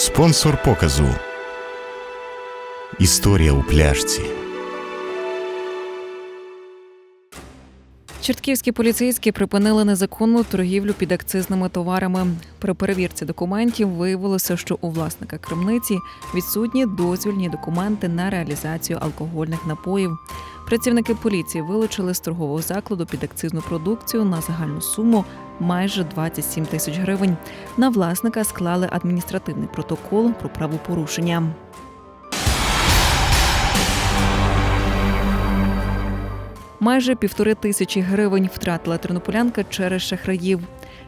Спонсор показу. Історія у пляшці. Чортківські поліцейські припинили незаконну торгівлю під акцизними товарами. При перевірці документів виявилося, що у власника крамниці відсутні дозвільні документи на реалізацію алкогольних напоїв. Працівники поліції вилучили з торгового закладу під акцизну продукцію на загальну суму майже 27 тисяч гривень. На власника склали адміністративний протокол про правопорушення. Майже півтори тисячі гривень втратила тернополянка через шахраїв.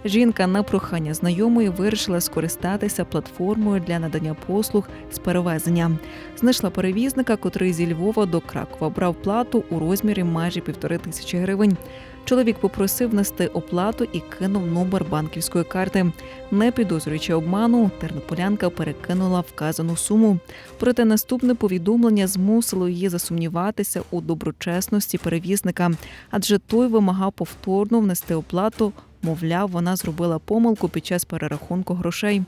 Жінка на прохання знайомої вирішила скористатися платформою для надання послуг з перевезення. Знайшла перевізника, котрий зі Львова до Кракова брав плату у розмірі майже півтори тисячі гривень. Чоловік попросив внести оплату і кинув номер банківської карти. Не підозрюючи обману, тернополянка перекинула вказану суму. Проте наступне повідомлення змусило її засумніватися у доброчесності перевізника, адже той вимагав повторно внести оплату. Мовляв, вона зробила помилку під час перерахунку грошей.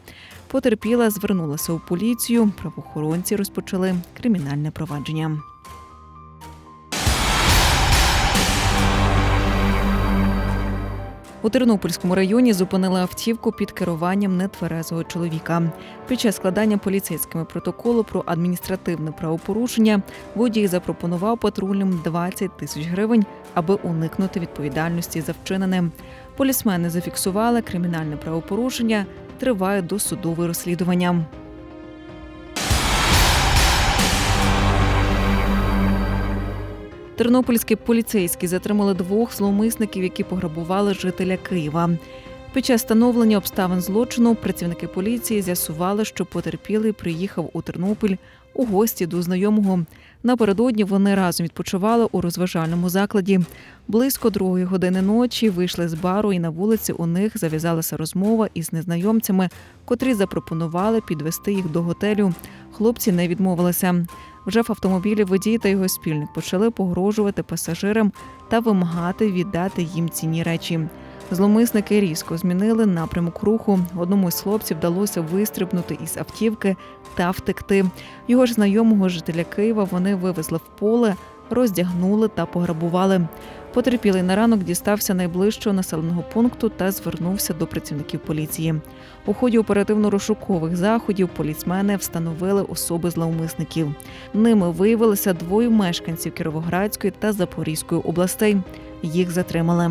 Потерпіла, звернулася у поліцію. Правоохоронці розпочали кримінальне провадження. У Тернопільському районі зупинили автівку під керуванням нетверезого чоловіка. Під час складання поліцейськими протоколу про адміністративне правопорушення водій запропонував патрульним 20 тисяч гривень, аби уникнути відповідальності за вчинене. Полісмени зафіксували кримінальне правопорушення. Триває досудове розслідування. Тернопільські поліцейські затримали двох зловмисників, які пограбували жителя Києва. Під час встановлення обставин злочину працівники поліції з'ясували, що потерпілий приїхав у Тернопіль у гості до знайомого. Напередодні вони разом відпочивали у розважальному закладі. Близько другої години ночі вийшли з бару, і на вулиці у них зав'язалася розмова із незнайомцями, котрі запропонували підвести їх до готелю. Хлопці не відмовилися. Вже в автомобілі водій та його спільник почали погрожувати пасажирам та вимагати віддати їм цінні речі. Зломисники різко змінили напрямок руху. Одному з хлопців вдалося вистрибнути із автівки та втекти. Його ж знайомого жителя Києва вони вивезли в поле, роздягнули та пограбували. Потерпілий на ранок дістався найближчого населеного пункту та звернувся до працівників поліції. У ході оперативно-розшукових заходів поліцмени встановили особи зловмисників. Ними виявилися двоє мешканців Кіровоградської та Запорізької областей. Їх затримали.